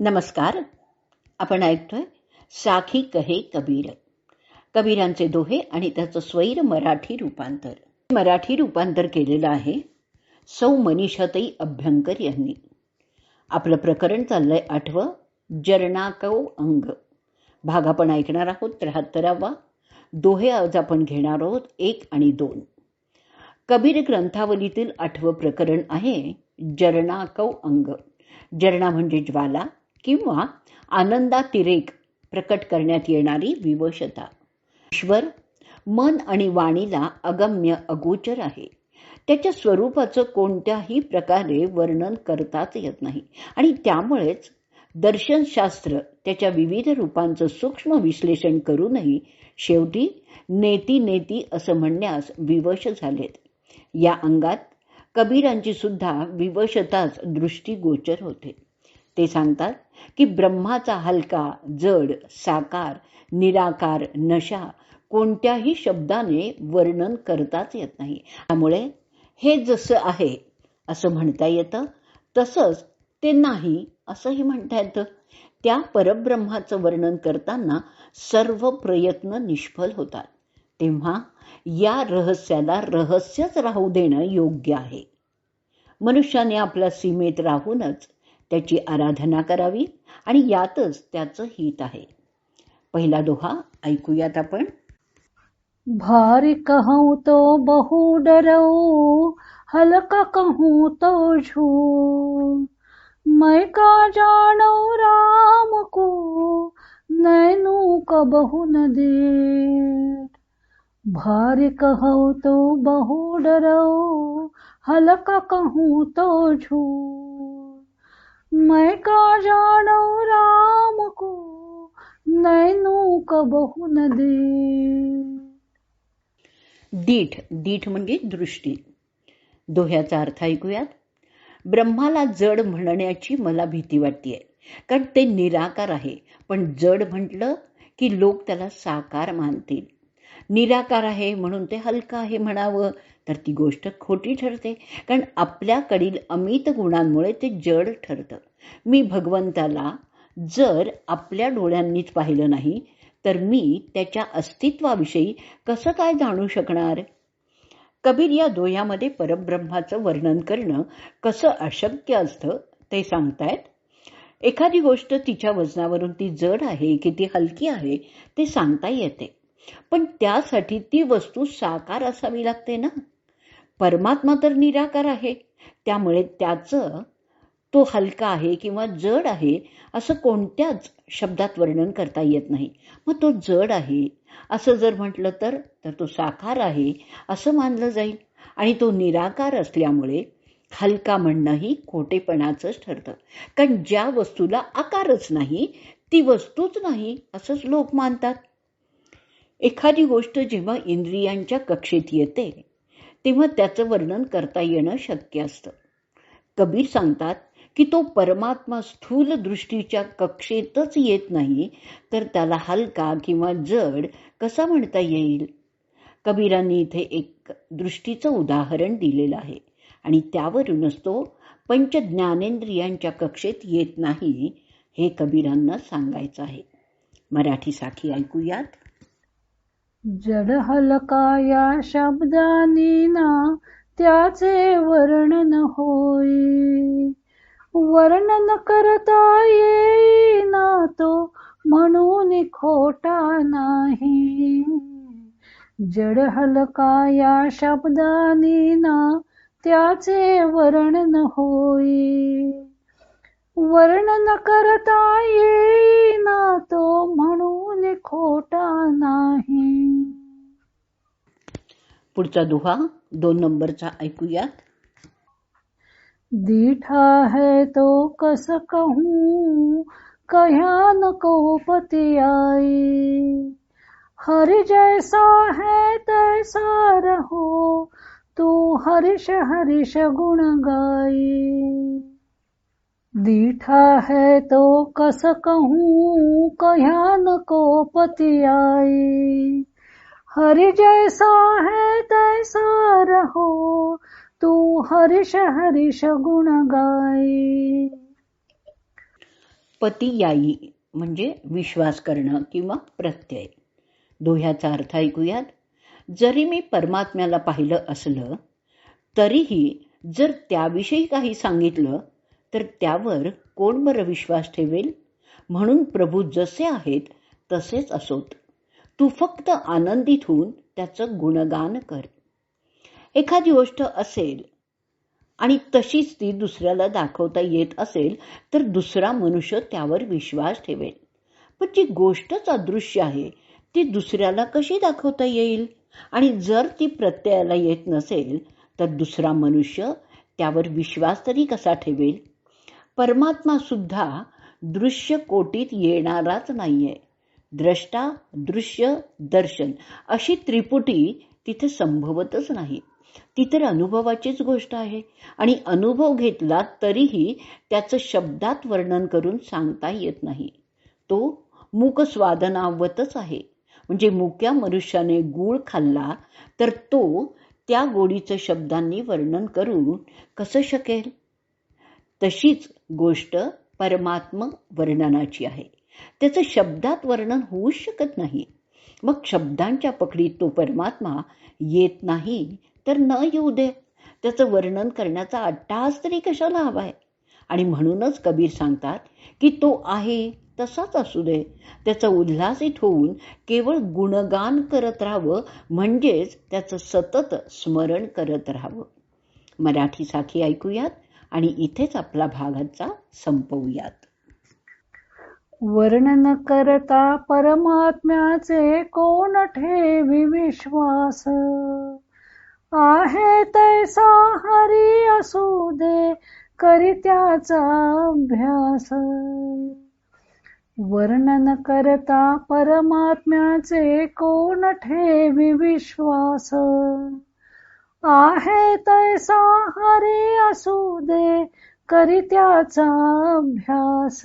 नमस्कार. आपण ऐकतोय साखी कहे कबीर. कबीरांचे दोहे आणि त्याचं स्वैर मराठी रूपांतर. मराठी रूपांतर केलेलं आहे सौ मनीषातई अभ्यंकर यांनी. आपलं प्रकरण चाललंय आठवं जरणाकव अंग. भाग आपण ऐकणार आहोत त्र्याहत्तरावा. दोहे आज आपण घेणार आहोत एक आणि दोन. कबीर ग्रंथावलीतील आठवं प्रकरण आहे जरणाकव अंग. जरणा म्हणजे ज्वाला किंवा आनंदातिरेक प्रकट करण्यात येणारी विवशता. ईश्वर मन आणि वाणीला अगम्य अगोचर आहे. त्याच्या स्वरूपाचं कोणत्याही प्रकारे वर्णन करताच येत नाही. आणि त्यामुळेच दर्शनशास्त्र त्याच्या विविध रूपांचं सूक्ष्म विश्लेषण करूनही शेवटी नेती नेती असं म्हणण्यास विवश झालेत. या अंगात कबीरांची सुद्धा विवशताच दृष्टीगोचर होते. ते सांगतात की ब्रह्माचा हलका जड साकार निराकार नशा कोणत्याही शब्दाने वर्णन करताच येत नाही. त्यामुळे हे जसं आहे असं म्हणता येतं तसंच ते नाही असंही म्हणता येतं. त्या परब्रह्माचं वर्णन करताना सर्व प्रयत्न निष्फल होतात. तेव्हा या रहस्याला रहस्यच राहू देणं योग्य आहे. मनुष्याने आपल्या सीमेत राहूनच त्याची आराधना करावी आणि यातच त्याचं हित आहे. पहिला दोहा ऐकूयात आपण. भारी कहूँ तो बहु डरऊ हलका कहू तो झू। मैं का जानो राम को नैनू का बहु न दे भारी कहूँ तो बहु डरऊ हलका कहू तो झू। मैं का जानो राम को? नैनू का न दे दीठ दीठ म्हणजे दृष्टी. दोह्याचा अर्थ ऐकूयात. ब्रह्माला जड म्हणण्याची मला भीती वाटतेय कारण ते निराकार आहे. पण जड म्हटलं की लोक त्याला साकार मानतील. निराकार आहे म्हणून ते हलकं आहे म्हणावं तर ती गोष्ट खोटी ठरते. कारण आपल्याकडील अमित गुणांमुळे ते जड ठरतं. मी भगवंताला जर आपल्या डोळ्यांनीच पाहिलं नाही तर मी त्याच्या अस्तित्वाविषयी कसं काय जाणू शकणार? कबीर या दोह्यामध्ये परब्रह्माचं वर्णन करणं कसं अशक्य असतं ते सांगतायत? एखादी गोष्ट तिच्या वजनावरून ती जड आहे की ती हलकी आहे ते सांगता येते. पण त्यासाठी ती वस्तू साकार असावी लागते ना? परमात्मा तर निराकार आहे. त्यामुळे त्याचं तो हलका आहे किंवा जड आहे असं कोणत्याच शब्दात वर्णन करता येत नाही. मग तो जड आहे. असं जर म्हटलं तर तर तो साकार आहे असं मानलं जाईल. आणि तो निराकार असल्यामुळे हलका म्हणणंही खोटेपणाचंच ठरतं. कारण ज्या वस्तूला आकारच नाही ती वस्तूच नाही असंच लोक मानतात. एखादी गोष्ट जेव्हा इंद्रियांच्या कक्षेत येते तेव्हा त्याचं वर्णन करता येणं शक्य असतं. कबीर सांगतात की तो परमात्मा स्थूल दृष्टीच्या कक्षेतच येत नाही तर त्याला हलका किंवा जड कसा म्हणता येईल? कबीरांनी इथे एक दृष्टीचं उदाहरण दिलेलं आहे आणि त्यावरूनच तो पंच ज्ञानेंद्रियांच्या कक्षेत येत नाही हे कबीरांना सांगायचं आहे. मराठीसाठी ऐकूयात. जड हलका या शब्दानी ना त्याचे वर्णन होई. वर्णन करता येईना तो म्हणून खोटा नाही. जड हलका या शब्दानी ना त्याचे वर्णन होई. वर्णन करता येईना तो म्हणून खोटा नाही. पुढचा दुहा दोन नंबरचा ऐकूयात. दीठा है तो कस कहूं कह्या नको को आई. हरि जैसा है तैसा रहो तू हरिश हरिश गुण गाई. दीठा है तो कस कहूं कह्या नको को आई. हरि जैसा है तैसा रहो तू हरिश हरिश गुण गाय पती याई म्हणजे विश्वास करणं किंवा प्रत्यय. दोह्याचा अर्थ ऐकूयात. जरी मी परमात्म्याला पाहिलं असलं तरीही जर त्याविषयी काही सांगितलं तर त्यावर कोण बरं विश्वास ठेवेल? म्हणून प्रभू जसे आहेत तसेच असोत. तू फक्त आनंदित होऊन त्याचं गुणगान कर. एखादी गोष्ट असेल आणि तशीच ती दुसऱ्याला दाखवता येत असेल तर दुसरा मनुष्य त्यावर विश्वास ठेवेल. पण जी गोष्टच अदृश्य आहे ती दुसऱ्याला कशी दाखवता येईल? आणि जर ती प्रत्ययाला येत नसेल तर दुसरा मनुष्य त्यावर विश्वास तरी कसा ठेवेल? परमात्मा सुद्धा दृश्य कोटीत येणाराच नाहीये. द्रष्टा दृश्य दर्शन अशी त्रिपुटी तिथे संभवतच नाही. ती तर अनुभवाचीच गोष्ट आहे. आणि अनुभव घेतला तरीही त्याचं शब्दात वर्णन करून सांगता येत नाही. तो मूक स्वादनावतच आहे. म्हणजे मुक्या मनुष्याने गूळ खाल्ला तर तो त्या गोडीचं शब्दांनी वर्णन करून कसं शकेल? तशीच गोष्ट परमात्म वर्णनाची आहे. त्याचं शब्दात वर्णन होऊच शकत नाही. मग शब्दांच्या पकडीत तो परमात्मा येत नाही तर न येऊ दे. त्याचं वर्णन करण्याचा अट्टास तरी कशाला हवा आहे आणि म्हणूनच कबीर सांगतात की तो आहे तसाच असू दे. त्याचा उल्हासित होऊन केवळ गुणगान करत राहावं म्हणजेच त्याचं सतत स्मरण करत राहावं. मराठी साखी ऐकूयात आणि इथेच आपला भागाचा संपवूयात. वर्णन करता परमात्म्याचे कोण ठेवी विश्वास? आहे तैसा हरी असू दे करित्याचा अभ्यास. वर्णन करता परमात्म्याचे कोण ठेवी विश्वास? आहे तैसा हरी असू दे करित्याचा अभ्यास.